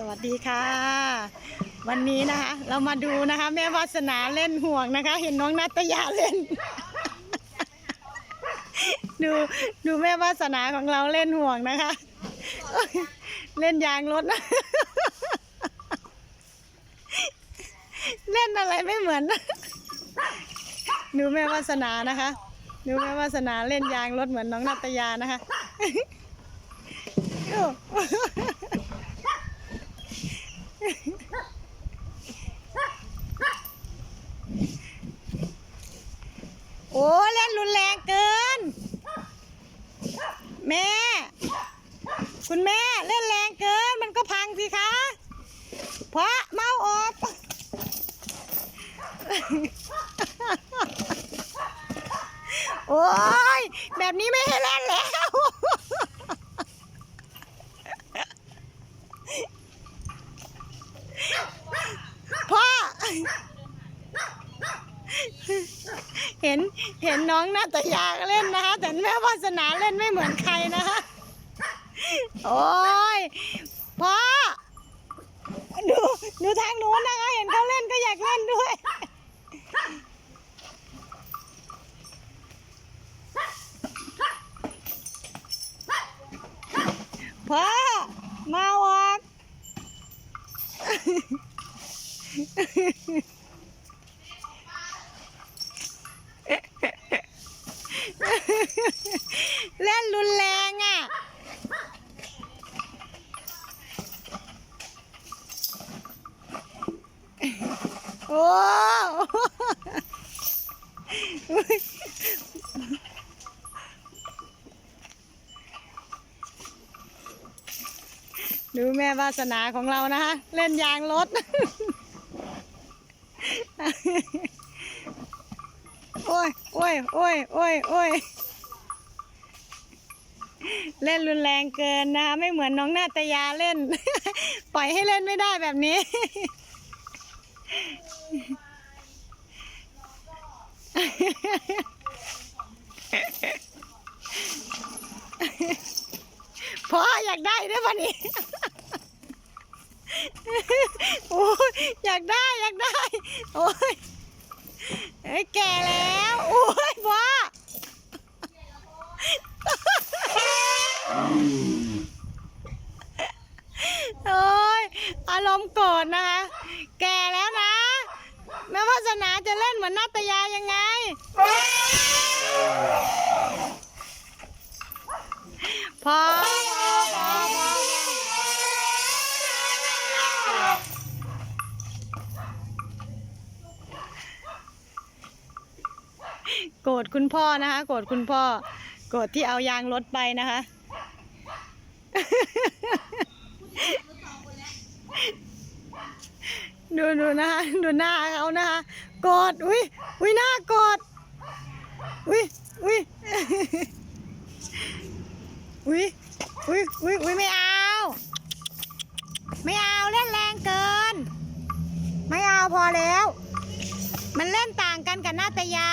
สวัสดีค่ะ วันนี้นะคะ เรามาดูนะคะ แม่วาสนาเล่นห่วงนะคะ เห็นน้องนัตยาเล่น ดูดูแม่วาสนาของเราเล่นห่วงนะคะ เล่นยางรถนะเล่นอะไรไม่เหมือนดูแม่วาสนานะคะดูแม่วาสนาเล่นยางรถเหมือนน้องนัตยานะคะ โอ้เล่นรุนแรงเกิน แม่ คุณแม่เล่นแรงเกินมันก็พังสิคะ เพราะเมาออกโอ้ยแบบนี้ไม่ให้เล่นแล้ว พ่อ เห็น เห็นน้องนาตยาเล่นนะคะ แต่แม่วาสนาเล่นไม่เหมือนใครนะคะ โอ้ยพ่อดูดูทางนู้นนะคะ เห็นเขาเล่นก็อยากเล่นด้วย พ่อ มาออก เล่นรุนแรงอะ โอ้ดูแม่วาสนาของเรานะคะเล่นยางรถ โอ้ยโอ้ยโอ้ยโอ้ยโอ้ยเล่นรุนแรงเกินนะคะไม่เหมือนน้องนาตยาเล่น ปล่อยให้เล่นไม่ได้แบบนี้ พ่ออยากได้ด้วยวันนี้โอ้ยอยากได้อยากได้โอ้ยเอ้ยแก่แล้วโอ้ยพ่อโอ้ยอารมณ์โกรธนะคะ แก่แล้วนะ แม่วาส นาจะเล่นเหมือนนาตยายังไงพอพอพอพอโกรธคุณพ่อนะคะ โกรธคุณพ่อ โกรธที่เอายางรถไปนะคะ ดูดูนะคะดูหน้าเขานะคะโกรธอุ้ยอุ้ยหน้าโกรธอุ้ยอุ้ยอุ้ยอุ้ยอุ้ยอุ้ยไม่เอา ไม่เอาเล่นแรงเกิน ไม่เอาพอแล้ว มันเล่นต่างกันกับนาตยา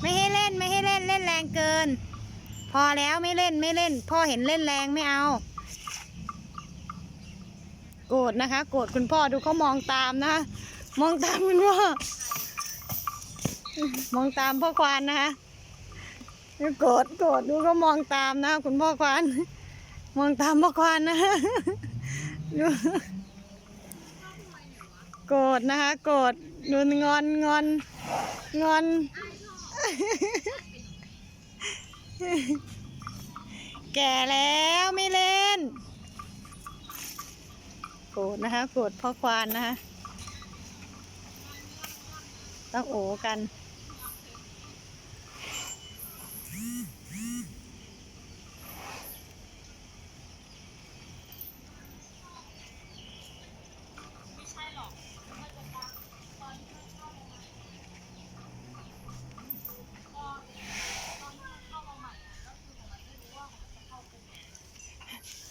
ไม่ให้เล่นไม่ให้เล่นเล่นแรงเกิน พอแล้วไม่เล่นไม่เล่น พ่อเห็นเล่นแรงไม่เอา โกรธนะคะ โกรธคุณพ่อดูเขามองตามนะ มองตามคุณพ่อมองตามพ่อควานนะคะโกรธโกรธดูเขามองตามนะ คุณพ่อควานมองตามพ่อควานนะดูโกรธนะคะ โกรธดูงอนงอนงอน แก่แล้วไม่เล่น รธนะคะโกรธพ่อควานนะคะต้องโอกัน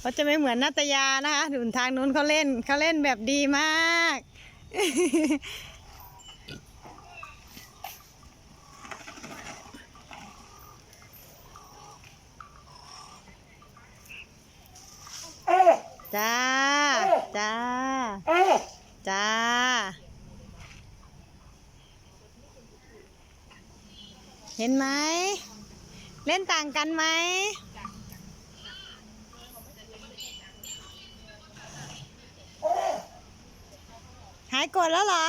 เขาจะไม่เหมือนนัตยานะคะถุนทางนู้นเขาเล่นเขาเล่นแบบดีมาก จ้า จ้า จ้า เห็นไหม เล่นต่างกันไหมายโกรธแล้วเหรอ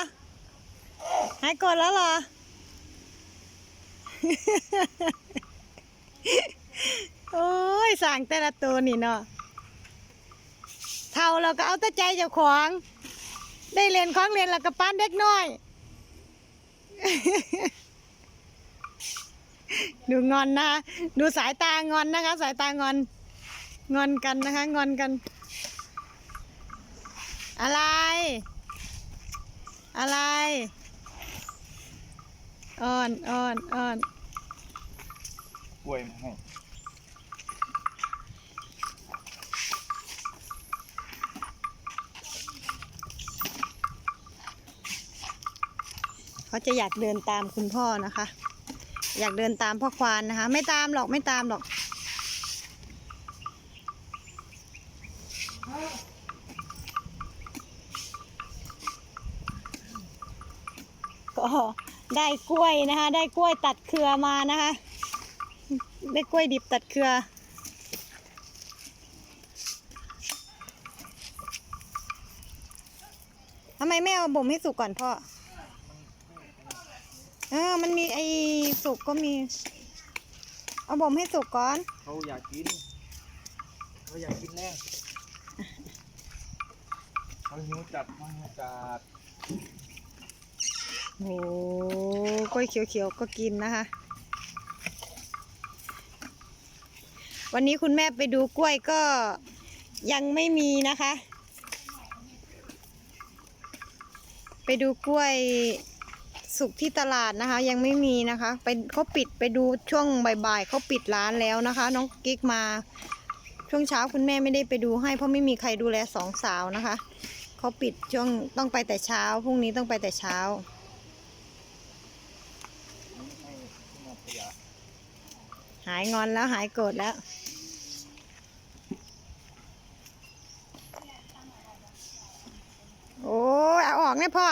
หายโกรธแล้วเหรอ โอ้ยสั่งแต่ละตัวนี่เนาะเท่าเราก็เอาแต่ใจเจ้าของ ได้เรียนของเรียนแล้วก็ปั้นเด็กน้อย ดูงอนนะ ดูสายตางอนนะคะ สายตางอน งอนกันนะคะ งอนกัน อะไร อะไร อ่อนอ่อนอ่อนกล้วยมาให้เขาจะอยากเดินตามคุณพ่อนะคะ อยากเดินตามพ่อควานนะคะ ไม่ตามหรอกไม่ตามหรอกก็ ได้กล้วยนะคะ ได้กล้วยตัดเครือมานะคะ ได้กล้วยดิบตัดเครือทำไมไม่เอาบ่มให้สุกก่อนพ่อ เออ มันมีไอ้สุกก็มี เอาบ่มให้สุกก่อน เขาอยากกิน เขาอยากกินแน่เขาหิวจัดเขาหิวจัด โอ้กล้วยเขียวๆก็กินนะคะ วันนี้คุณแม่ไปดูกล้วยก็ยังไม่มีนะคะ ไปดูกล้วยสุกที่ตลาดนะคะ ยังไม่มีนะคะไปเขาปิดไปดูช่วงบ่ายๆเขาปิดร้านแล้วนะคะ น้องกิ๊กมาช่วงเช้าคุณแม่ไม่ได้ไปดูให้ เพราะไม่มีใครดูแลสองสาวนะคะเขาปิดช่วงต้องไปแต่เช้าพรุ่งนี้ต้องไปแต่เช้า นี่ให้ที่มาขยะ หายงอนแล้วหายโกรธแล้ว โอ้เอาออกเนี่ยพ่อ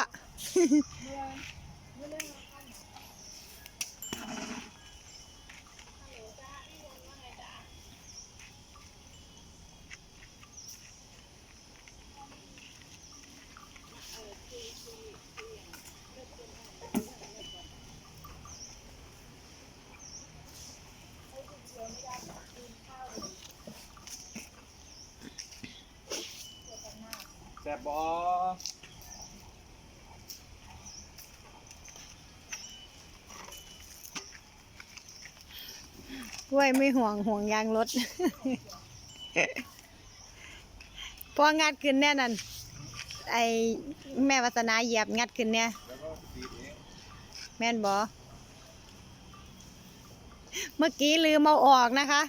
บอกล้วยไม่ห่วงห่วงยางรถ พองัดขึ้นแน่นั่นไอแม่วัฒนาเหยียบงัดขึ้นเนี่ยแล้วก็ตีเองแม่นบอ เมื่อกี้ลืมเอาออกนะคะ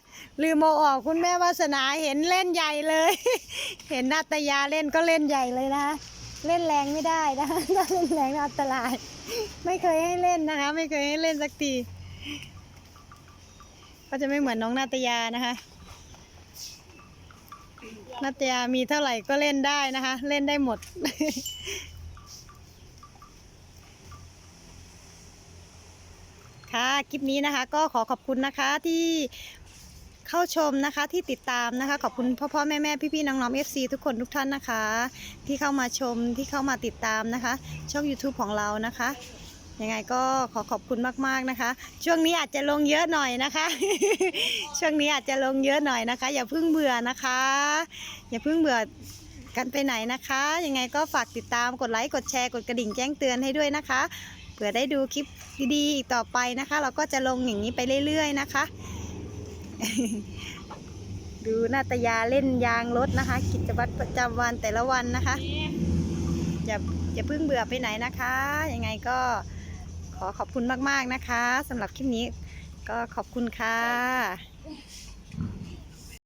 ลืมเอาออกคุณแม่วาสนาเห็นเล่นใหญ่เลย เห็นนาตยาเล่นก็เล่นใหญ่เลยนะ เล่นแรงไม่ได้นะคะถ้าเล่นแรงอันตราย ไม่เคยให้เล่นนะคะ ไม่เคยให้เล่นสักที ก็จะไม่เหมือนน้องนาตยานะคะนาตยามีเท่าไหร่ก็เล่นได้นะคะ เล่นได้หมด ค่ะคลิปนี้นะคะก็ขอขอบคุณนะคะที่เข้าชมนะคะที่ติดตามนะคะ ขอบคุณพ่อพ่อแม่แม่พี่พี่น้องน้องเอฟซีทุกคนทุกท่านนะคะ ที่เข้ามาชมที่เข้ามาติดตามนะคะ ช่อง YouTube ของเรานะคะยังไงก็ขอขอบคุณมากๆนะคะ ช่วงนี้อาจจะลงเยอะหน่อยนะคะ ช่วงนี้อาจจะลงเยอะหน่อยนะคะ อย่าเพิ่งเบื่อนะคะ อย่าเพิ่งเบื่อกันไปไหนนะคะ ยังไงก็ฝากติดตามกดไลค์กดแชร์กดกระดิ่งแจ้งเตือนให้ด้วยนะคะ เผื่อได้ดูคลิปดีๆอีกต่อไปนะคะ เราก็จะลงอย่างนี้ไปเรื่อยๆนะคะ ดูนาตยาเล่นยางรถนะคะ กิจวัตรประจำวันแต่ละวันนะคะอย่าอย่าเพิ่งเบื่อไปไหนนะคะยังไงก็ขอขอบคุณมากๆนะคะสำหรับคลิปนี้ก็ขอบคุณค่ะ